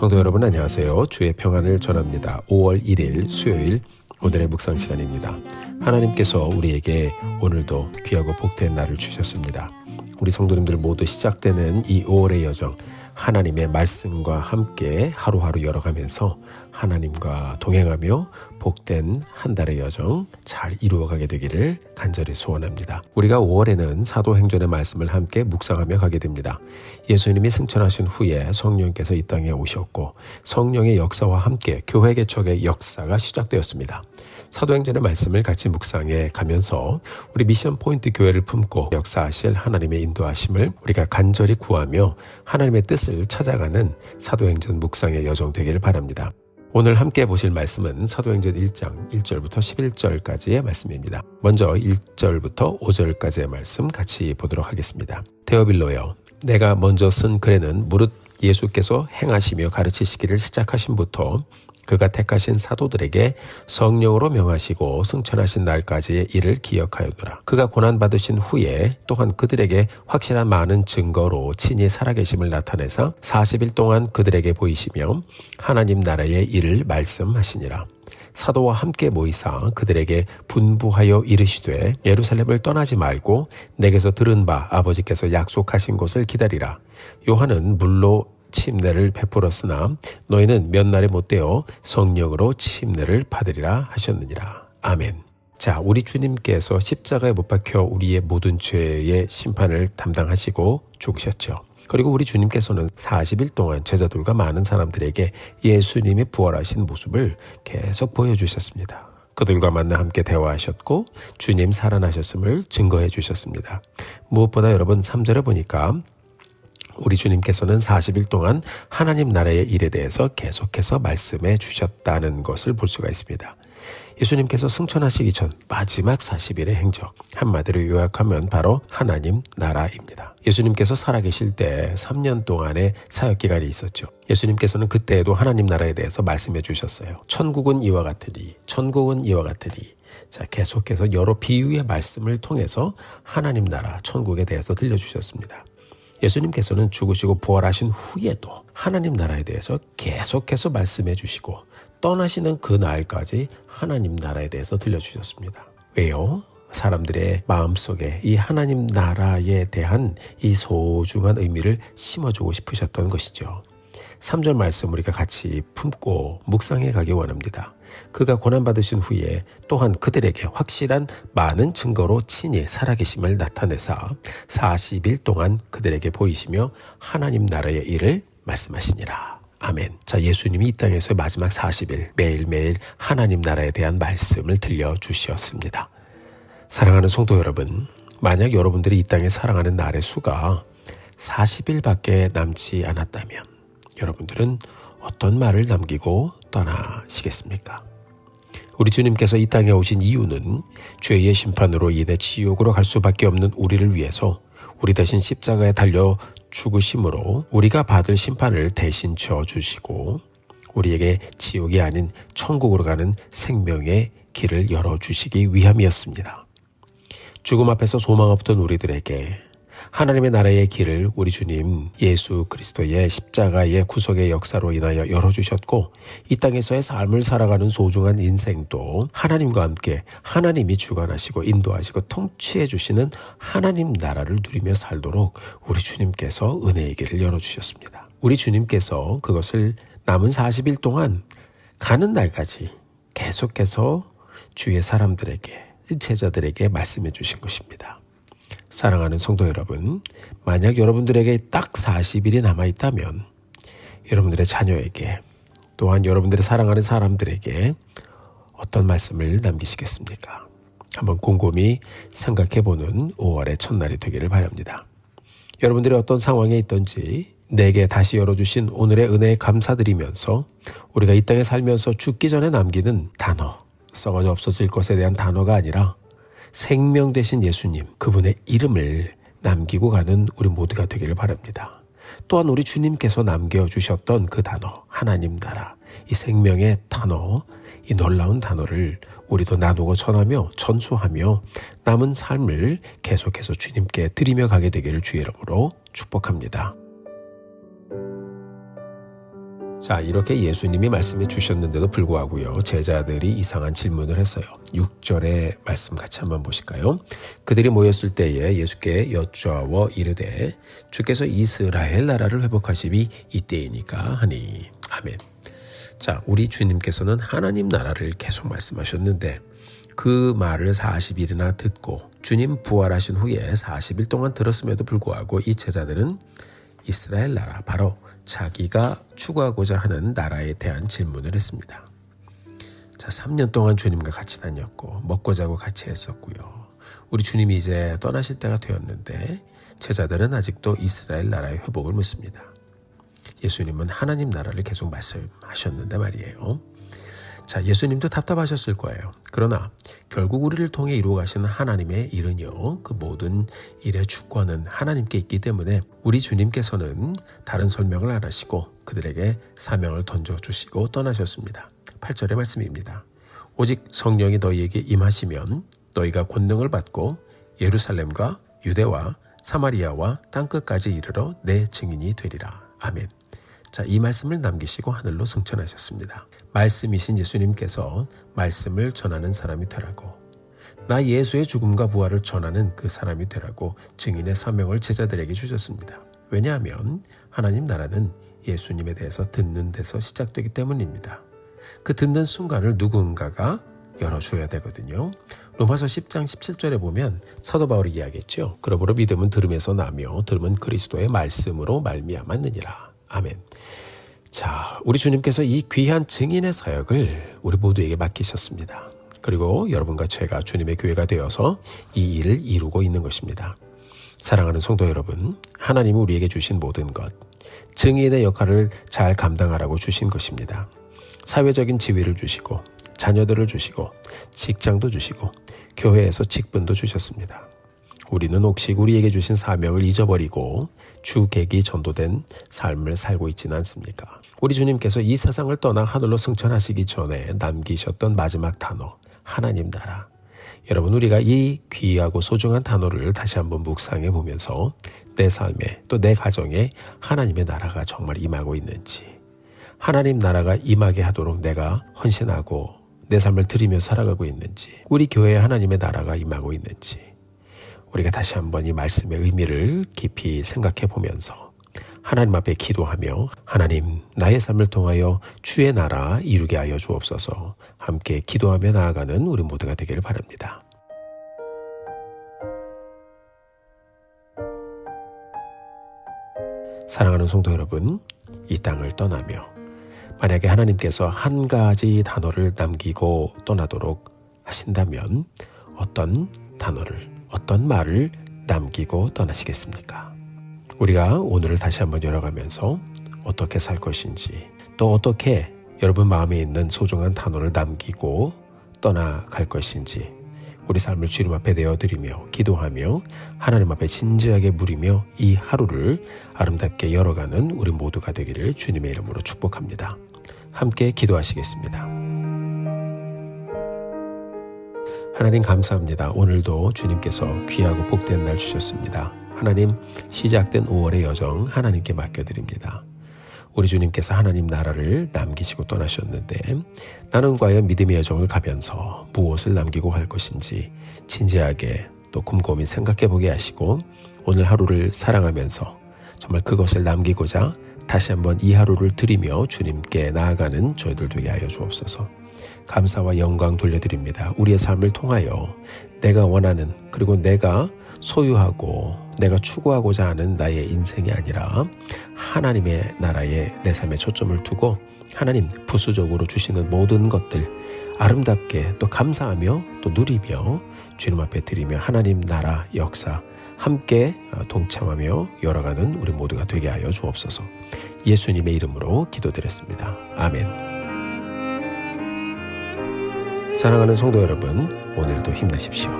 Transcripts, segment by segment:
성도 여러분 안녕하세요. 주의 평안을 전합니다. 5월 1일 수요일 오늘의 묵상 시간입니다. 하나님께서 우리에게 오늘도 귀하고 복된 날을 주셨습니다. 우리 성도님들 모두 시작되는 이 5월의 여정 하나님의 말씀과 함께 하루하루 열어가면서 하나님과 동행하며 복된 한 달의 여정 잘 이루어가게 되기를 간절히 소원합니다. 우리가 5월에는 사도행전의 말씀을 함께 묵상하며 가게 됩니다. 예수님이 승천하신 후에 성령께서 이 땅에 오셨고 성령의 역사와 함께 교회 개척의 역사가 시작되었습니다. 사도행전의 말씀을 같이 묵상해 가면서 우리 미션 포인트 교회를 품고 역사하실 하나님의 인도하심을 우리가 간절히 구하며 하나님의 뜻을 찾아가는 사도행전 묵상의 여정 되기를 바랍니다. 오늘 함께 보실 말씀은 사도행전 1장 1절부터 11절까지의 말씀입니다. 먼저 1절부터 5절까지의 말씀 같이 보도록 하겠습니다. 데어빌로여 내가 먼저 쓴 글에는 무릇 예수께서 행하시며 가르치시기를 시작하신부터 그가 택하신 사도들에게 성령으로 명하시고 승천하신 날까지의 일을 기억하였노라. 그가 고난받으신 후에 또한 그들에게 확실한 많은 증거로 친히 살아계심을 나타내사 40일 동안 그들에게 보이시며 하나님 나라의 일을 말씀하시니라. 사도와 함께 모이사 그들에게 분부하여 이르시되 예루살렘을 떠나지 말고 내게서 들은 바 아버지께서 약속하신 곳을 기다리라. 요한은 물로 침례를 베풀었으나 너희는 몇 날에 못되어 성령으로 침례를 받으리라 하셨느니라. 아멘. 자, 우리 주님께서 십자가에 못 박혀 우리의 모든 죄의 심판을 담당하시고 죽으셨죠. 그리고 우리 주님께서는 40일 동안 제자들과 많은 사람들에게 예수님이 부활하신 모습을 계속 보여주셨습니다. 그들과 만나 함께 대화하셨고 주님 살아나셨음을 증거해 주셨습니다. 무엇보다 여러분 3절에 보니까 우리 주님께서는 40일 동안 하나님 나라의 일에 대해서 계속해서 말씀해 주셨다는 것을 볼 수가 있습니다. 예수님께서 승천하시기 전 마지막 40일의 행적, 한마디로 요약하면 바로 하나님 나라입니다. 예수님께서 살아계실 때 3년 동안의 사역기간이 있었죠. 예수님께서는 그때에도 하나님 나라에 대해서 말씀해 주셨어요. 천국은 이와 같으니, 천국은 이와 같으니. 자, 계속해서 여러 비유의 말씀을 통해서 하나님 나라, 천국에 대해서 들려주셨습니다. 예수님께서는 죽으시고 부활하신 후에도 하나님 나라에 대해서 계속해서 말씀해 주시고 떠나시는 그 날까지 하나님 나라에 대해서 들려주셨습니다. 왜요? 사람들의 마음속에 이 하나님 나라에 대한 이 소중한 의미를 심어주고 싶으셨던 것이죠. 3절 말씀 우리가 같이 품고 묵상해 가기 원합니다. 그가 고난받으신 후에 또한 그들에게 확실한 많은 증거로 친히 살아계심을 나타내사 40일 동안 그들에게 보이시며 하나님 나라의 일을 말씀하시니라. 아멘. 자, 예수님이 이 땅에서의 마지막 40일 매일매일 하나님 나라에 대한 말씀을 들려주셨습니다. 사랑하는 성도 여러분, 만약 여러분들이 이 땅에 살아가는 날의 수가 40일밖에 남지 않았다면 여러분들은 어떤 말을 남기고 떠나시겠습니까? 우리 주님께서 이 땅에 오신 이유는 죄의 심판으로 인해 지옥으로 갈 수밖에 없는 우리를 위해서 우리 대신 십자가에 달려 죽으심으로 우리가 받을 심판을 대신 져 주시고 우리에게 지옥이 아닌 천국으로 가는 생명의 길을 열어 주시기 위함이었습니다. 죽음 앞에서 소망 없던 우리들에게 하나님의 나라의 길을 우리 주님 예수 그리스도의 십자가의 구속의 역사로 인하여 열어주셨고 이 땅에서의 삶을 살아가는 소중한 인생도 하나님과 함께 하나님이 주관하시고 인도하시고 통치해 주시는 하나님 나라를 누리며 살도록 우리 주님께서 은혜의 길을 열어주셨습니다. 우리 주님께서 그것을 남은 40일 동안 가는 날까지 계속해서 주의 사람들에게 제자들에게 말씀해 주신 것입니다. 사랑하는 성도 여러분, 만약 여러분들에게 딱 40일이 남아 있다면 여러분들의 자녀에게 또한 여러분들의 사랑하는 사람들에게 어떤 말씀을 남기시겠습니까? 한번 곰곰이 생각해 보는 5월의 첫날이 되기를 바랍니다. 여러분들이 어떤 상황에 있던지 내게 다시 열어주신 오늘의 은혜에 감사드리면서 우리가 이 땅에 살면서 죽기 전에 남기는 단어, 썩어져 없어질 것에 대한 단어가 아니라 생명 되신 예수님, 그분의 이름을 남기고 가는 우리 모두가 되기를 바랍니다. 또한 우리 주님께서 남겨주셨던 그 단어, 하나님 나라, 이 생명의 단어, 이 놀라운 단어를 우리도 나누고 전하며 전수하며 남은 삶을 계속해서 주님께 드리며 가게 되기를 주의 이름으로 축복합니다. 자, 이렇게 예수님이 말씀해 주셨는데도 불구하고요. 제자들이 이상한 질문을 했어요. 6절의 말씀 같이 한번 보실까요? 그들이 모였을 때에 예수께 여쭈어 이르되 주께서 이스라엘 나라를 회복하심이 이때이니까 하니. 아멘. 자, 우리 주님께서는 하나님 나라를 계속 말씀하셨는데 그 말을 40일이나 듣고 주님 부활하신 후에 40일 동안 들었음에도 불구하고 이 제자들은 이스라엘 나라 바로 자기가 추구하고자 하는 나라에 대한 질문을 했습니다. 자, 3년 동안 주님과 같이 다녔고 먹고 자고 같이 했었고요. 우리 주님이 이제 떠나실 때가 되었는데 제자들은 아직도 이스라엘 나라의 회복을 묻습니다. 예수님은 하나님 나라를 계속 말씀하셨는데 말이에요. 자, 예수님도 답답하셨을 거예요. 그러나 결국 우리를 통해 이루어 가시는 하나님의 일은요, 그 모든 일의 주권은 하나님께 있기 때문에 우리 주님께서는 다른 설명을 안 하시고 그들에게 사명을 던져 주시고 떠나셨습니다. 8절의 말씀입니다. 오직 성령이 너희에게 임하시면 너희가 권능을 받고 예루살렘과 유대와 사마리아와 땅끝까지 이르러 내 증인이 되리라. 아멘. 자, 이 말씀을 남기시고 하늘로 승천하셨습니다. 말씀이신 예수님께서 말씀을 전하는 사람이 되라고 나 예수의 죽음과 부활을 전하는 그 사람이 되라고 증인의 사명을 제자들에게 주셨습니다. 왜냐하면 하나님 나라는 예수님에 대해서 듣는 데서 시작되기 때문입니다. 그 듣는 순간을 누군가가 열어줘야 되거든요. 로마서 10장 17절에 보면 사도 바울이 이야기했죠. 그러므로 믿음은 들음에서 나며 들음은 그리스도의 말씀으로 말미암았느니라. 아멘. 자, 우리 주님께서 이 귀한 증인의 사역을 우리 모두에게 맡기셨습니다. 그리고 여러분과 제가 주님의 교회가 되어서 이 일을 이루고 있는 것입니다. 사랑하는 성도 여러분, 하나님이 우리에게 주신 모든 것, 증인의 역할을 잘 감당하라고 주신 것입니다. 사회적인 지위를 주시고, 자녀들을 주시고, 직장도 주시고, 교회에서 직분도 주셨습니다. 우리는 혹시 우리에게 주신 사명을 잊어버리고 주객이 전도된 삶을 살고 있지는 않습니까? 우리 주님께서 이 세상을 떠나 하늘로 승천하시기 전에 남기셨던 마지막 단어, 하나님 나라. 여러분, 우리가 이 귀하고 소중한 단어를 다시 한번 묵상해 보면서 내 삶에 또 내 가정에 하나님의 나라가 정말 임하고 있는지, 하나님 나라가 임하게 하도록 내가 헌신하고 내 삶을 드리며 살아가고 있는지, 우리 교회에 하나님의 나라가 임하고 있는지, 우리가 다시 한번 이 말씀의 의미를 깊이 생각해 보면서 하나님 앞에 기도하며 하나님 나의 삶을 통하여 주의 나라 이루게 하여 주옵소서 함께 기도하며 나아가는 우리 모두가 되기를 바랍니다. 사랑하는 성도 여러분, 이 땅을 떠나며 만약에 하나님께서 한 가지 단어를 남기고 떠나도록 하신다면 어떤 단어를 어떤 말을 남기고 떠나시겠습니까? 우리가 오늘을 다시 한번 열어가면서 어떻게 살 것인지 또 어떻게 여러분 마음에 있는 소중한 단어를 남기고 떠나갈 것인지 우리 삶을 주님 앞에 내어드리며 기도하며 하나님 앞에 진지하게 물으며 이 하루를 아름답게 열어가는 우리 모두가 되기를 주님의 이름으로 축복합니다. 함께 기도하시겠습니다. 하나님 감사합니다. 오늘도 주님께서 귀하고 복된 날 주셨습니다. 하나님 시작된 5월의 여정 하나님께 맡겨드립니다. 우리 주님께서 하나님 나라를 남기시고 떠나셨는데 나는 과연 믿음의 여정을 가면서 무엇을 남기고 할 것인지 진지하게 또 곰곰이 생각해 보게 하시고 오늘 하루를 사랑하면서 정말 그것을 남기고자 다시 한번 이 하루를 드리며 주님께 나아가는 저희들 되게 하여 주옵소서. 감사와 영광 돌려드립니다. 우리의 삶을 통하여 내가 원하는 그리고 내가 소유하고 내가 추구하고자 하는 나의 인생이 아니라 하나님의 나라에 내 삶에 초점을 두고 하나님 부수적으로 주시는 모든 것들 아름답게 또 감사하며 또 누리며 주님 앞에 드리며 하나님 나라 역사 함께 동참하며 열어가는 우리 모두가 되게 하여 주옵소서 예수님의 이름으로 기도드렸습니다. 아멘. 사랑하는 성도 여러분, 오늘도 힘내십시오.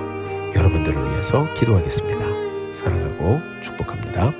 여러분들을 위해서 기도하겠습니다. 사랑하고 축복합니다.